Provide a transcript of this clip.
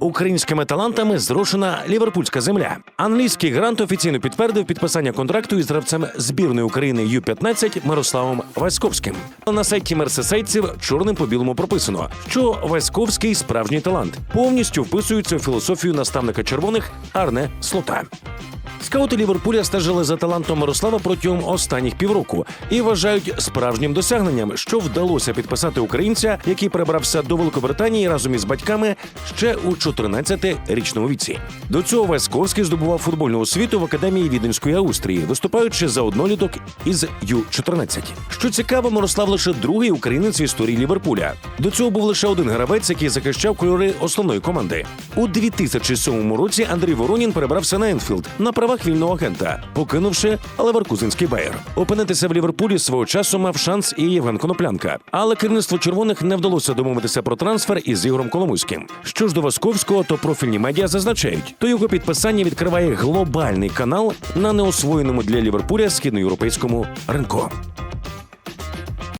Українськими талантами зрошена ліверпульська земля. Англійський грант офіційно підтвердив підписання контракту із гравцем збірної України Ю-15 Мирославом Васьковським. На сайті мерсесейців чорним по білому прописано, що Васьковський справжній талант повністю вписується у філософію наставника червоних Арне Слота. Скаути Ліверпуля стежили за талантом Мирослава протягом останніх півроку і вважають справжнім досягненням, що вдалося підписати українця, який перебрався до Великобританії разом із батьками ще у 14-річному віці. До цього Васковський здобував футбольну освіту в академії Віденської Австрії, виступаючи за одноліток із Ю-14. Що цікаво, Мирослав лише другий українець в історії Ліверпуля. До цього був лише один гравець, який захищав кольори основної команди. У 2007 році Андрій Воронін перебрався на Енфілд на правах вільного агента, покинувши Леверкузинський Байер. Опинитися в Ліверпулі свого часу мав шанс і Євген Коноплянка. Але керівництво червоних не вдалося домовитися про трансфер із Ігорем Коломуським. Що ж до Васковського, то профільні медіа зазначають, то його підписання відкриває глобальний канал на неосвоєному для Ліверпуля східноєвропейському ринку.